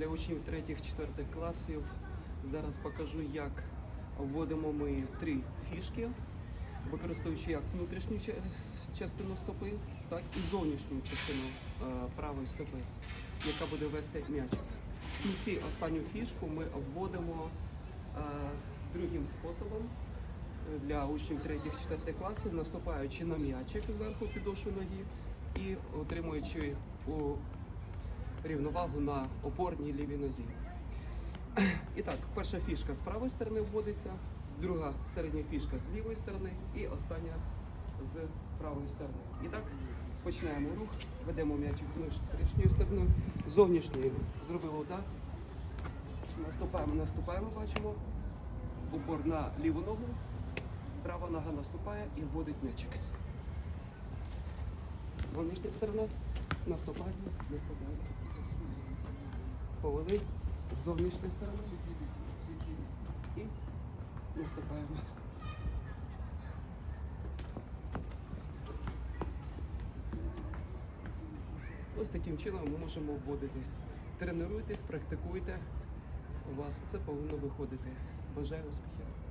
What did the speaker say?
для учнів 3-4 класів. Зараз покажу, як вводимо ми три фішки, використовуючи як внутрішню частину стопи, так і зовнішню частину е, правої стопи, яка буде вести м'ячик. В кінці останню фішку ми вводимо е, другим способом для учнів 3-4 класів, наступаючи на м'ячик зверху підошви ноги і отримуючи рівновагу на опорній лівій нозі. І так, перша фішка з правої сторони вводиться, друга середня фішка з лівої сторони і остання з правої сторони. І так, починаємо рух, ведемо м'ячик внутрішньою стороною, зовнішньою зробили удар. Наступаємо, наступаємо, бачимо. Упор на ліву ногу, права нога наступає і вводить м'ячик. Зовнішня сторона, наступаємо, наступаємо. Повели, зовнішня сторона. І наступаємо. Ось таким чином ми можемо вводити. Тренуйтесь, практикуйте. У вас це повинно виходити. Бажаю успіхів!